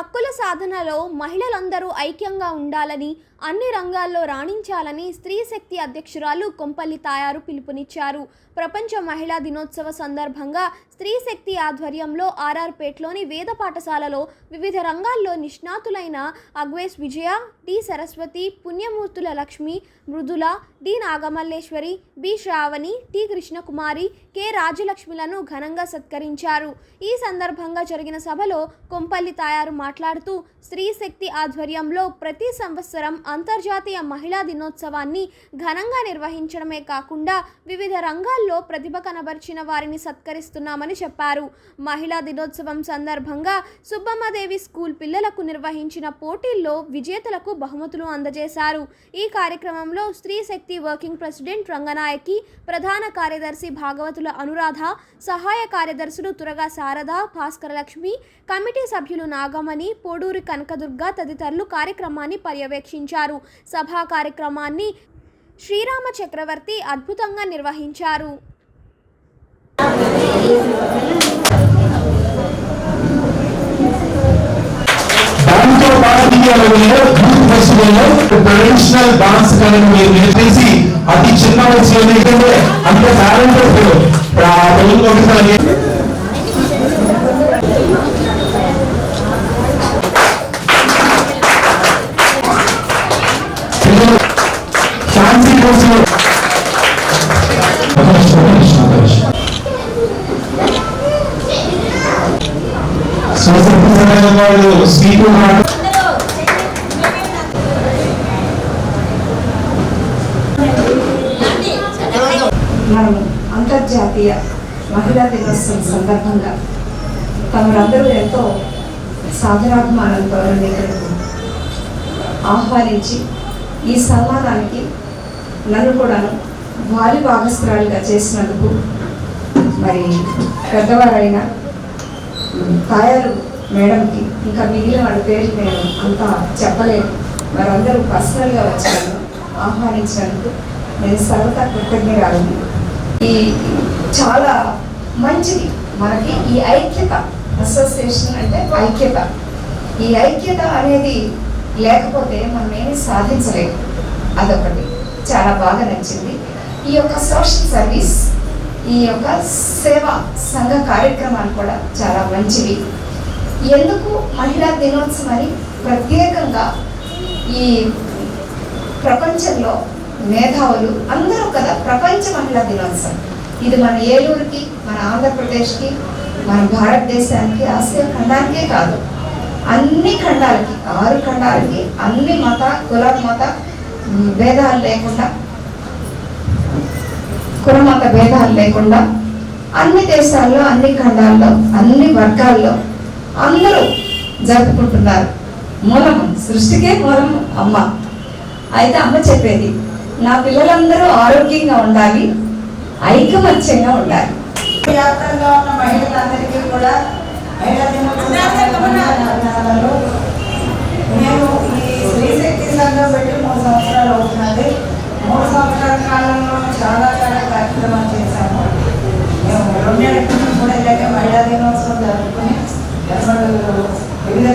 갖고 సాధనలో మహిళలందరూ ఐక్యంగా ఉండాలని అన్ని రంగాల్లో రాణించాలని స్త్రీ శక్తి అధ్యక్షురాలు కొంపల్లి తాయారు పిలుపునిచ్చారు. ప్రపంచ మహిళా దినోత్సవ సందర్భంగా స్త్రీ శక్తి ఆధ్వర్యంలో ఆర్ఆర్పేట్లోని వేద పాఠశాలలో వివిధ రంగాల్లో నిష్ణాతులైన అగ్వేస్ Vijaya D Saraswathi Punyamurthula Lakshmi Mrudula D Nagamalleswari B Sravani T Krishnakumari K రాజలక్ష్మిలను ఘనంగా సత్కరించారు. ఈ సందర్భంగా జరిగిన సభలో కొంపల్లి తాయారు మాట్లాడుతూ స్త్రీ శక్తి ఆధ్వర్యంలో ప్రతి సంవత్సరం అంతర్జాతీయ మహిళా దినోత్సవాన్ని ఘనంగా నిర్వహించడమే కాకుండా వివిధ రంగాల్లో ప్రతిభ కనబర్చిన వారిని సత్కరిస్తున్నామని చెప్పారు. మహిళా దినోత్సవం సందర్భంగా సుబ్బమ్మదేవి స్కూల్ పిల్లలకు నిర్వహించిన పోటీల్లో విజేతలకు బహుమతులు అందజేశారు. ఈ కార్యక్రమంలో స్త్రీ శక్తి వర్కింగ్ ప్రెసిడెంట్ రంగనాయకి ప్రధాన కార్యదర్శి భాగవతుల అనురాధ సహాయ కార్యదర్శులు తురగా శారద భాస్కర లక్ష్మి కమిటీ సభ్యులు నాగమణి కోడూరి కనకదుర్గ తదితరులు కార్యక్రమాన్ని పర్యవేక్షించారు. సభా కార్యక్రమాన్ని శ్రీరామ చక్రవర్తి అద్భుతంగా నిర్వహించారు. ట్రెడిషనల్ డాన్స్ కానీ మీరు నేర్చేసి అతి చిన్న వయసులోనే ఎందుకంటే అంత టాలెంట్ తెలుగు ఒకసారి వాళ్ళు మనం అంతర్జాతీయ మహిళా దినోత్సవం సందర్భంగా తమరందరూ ఎంతో సాధనాభిమానంతో ఆహ్వానించి ఈ సన్మానానికి నన్ను కూడాను వారి భాగస్రాలుగా చేసినందుకు మరి పెద్దవారైన తాయారు మేడంకి ఇంకా మిగిలిన వాళ్ళ పేరు నేను అంతా చెప్పలేను. వారందరూ పర్సనల్గా వచ్చాను ఆహ్వానించినందుకు నేను సర్వతా కృతజ్ఞరాలను. ఈ చాలా మంచిది మనకి ఈ ఐక్యత. అసోసియేషన్ అంటే ఐక్యత. ఈ ఐక్యత అనేది లేకపోతే మనం ఏమీ సాధించలేము. అదొకటి. చాలా బాగా నచ్చింది. ఈ యొక్క సోషల్ సర్వీస్ ఈ యొక్క సేవా సంఘ కార్యక్రమాలు కూడా చాలా మంచివి. ఎందుకు మహిళా దినోత్సవం అని ప్రత్యేకంగా ఈ ప్రపంచంలో మేధావులు అందరూ కదా ప్రపంచ మహిళా దినోత్సవం. ఇది మన ఏలూరుకి మన ఆంధ్రప్రదేశ్కి మన భారతదేశానికి ఆసియా ఖండానికే కాదు. అన్ని ఖండాలకి ఆరు ఖండాలకి అన్ని మత కుల మత భేదాలు లేకుండా కులమత భేదాలు లేకుండా అన్ని దేశాల్లో అన్ని ఖండాల్లో అన్ని వర్గాల్లో అందరూ జరుపుకుంటున్నారు. మూలము సృష్టికే మూలము అమ్మ. అయితే అమ్మ చెప్పేది నా పిల్లలందరూ ఆరోగ్యంగా ఉండాలి ఐకమత్యంగా ఉండాలి. వ్యాప్తంగా ఉన్న మహిళలందరికీ కూడా మహిళా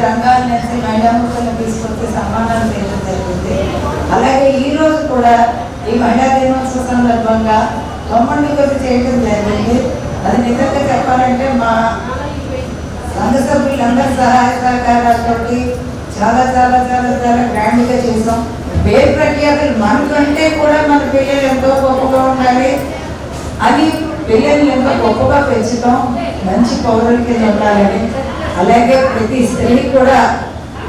వివిధ రంగాల నుంచి మహిళా తీసుకొచ్చి సన్మానాలు చేయడం జరిగింది. అలాగే ఈ రోజు కూడా ఈ మహిళా దినోత్సవ సందర్భంగా తొమ్మిది కొద్ది చేయడం జరిగింది. అది నిజంగా చెప్పాలంటే మా సంఘ సభ్యులందరి సహాయ సహకారాలతో చాలా చాలా చాలా చాలా గ్రాండ్గా చేసాం పేరు ప్రఖ్యాతులు మనకంటే కూడా మన పిల్లలు ఎంతో గొప్పగా ఉండాలి అని పిల్లల్ని ఎంతో గొప్పగా పెంచుతాం. మంచి పౌరుల కింద ఉండాలని అలాగే ప్రతి స్త్రీ కూడా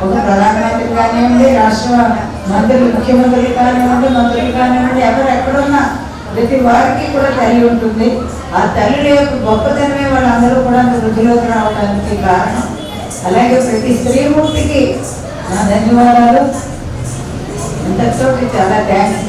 ఒక ప్రధానమంత్రి కానివ్వండి రాష్ట్ర మంత్రులు ముఖ్యమంత్రులు కానివ్వండి మంత్రులు కానివ్వండి ఎవరు ఎక్కడున్నా ప్రతి వారికి కూడా తల్లి ఉంటుంది. ఆ తల్లి యొక్క గొప్పతనమే వాళ్ళందరూ కూడా వృద్ధిలోకి రావడానికి కారణం. అలాగే ప్రతి స్త్రీమూర్తికి నా ధన్యవాదాలు. ఇంతటితో చాలా థ్యాంక్స్